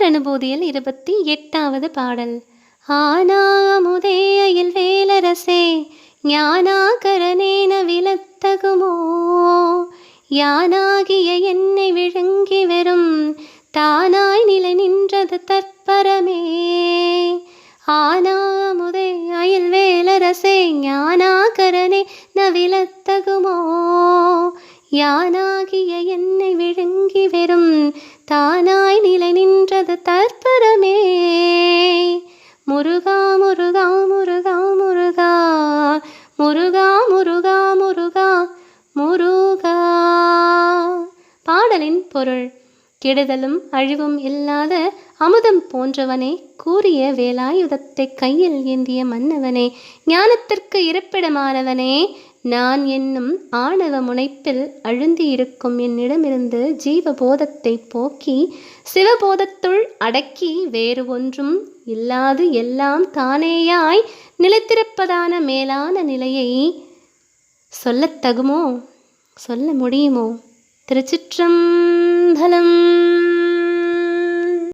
தொடர் அனுபூதியில் இருபத்தி எட்டாவது பாடல். ஆனாமுதே அயில் வேலரசே ஞானாகரனேன விலத்தகுமோ யானாகிய என்னை விழுங்கி வெறும் தானாய் நிலை நின்றது தற்பரமே. ஆனாமுதே அயல் வேலரசே ஞானாகரனே நவிலத்தகுமோ யானாகிய என்னை விழுங்கி வெறும் தானாய் நிலை நின்றது தற்பரமே. முருகா முருகா முருகா முருகா முருகா முருகா முருகா முருகா. பாடலின் பொருள். கெடுதலும் அழிவும் இல்லாத அமுதம் போன்றவனே கூறிய வேலாயுதத்தை கையில் ஏந்திய மன்னவனே ஞானத்திற்கு இருப்பிடமானவனே நான் என்னும் ஆணவ முனைப்பில் அழுந்தியிருக்கும் என்னிடமிருந்து ஜீவபோதத்தை போக்கி சிவபோதத்துள் அடக்கி வேறு ஒன்றும் இல்லாது எல்லாம் தானேயாய் நிலைத்திருப்பதான மேலான நிலையை சொல்லத் தகுமோ? சொல்ல முடியுமோ? திருச்சிற்றம்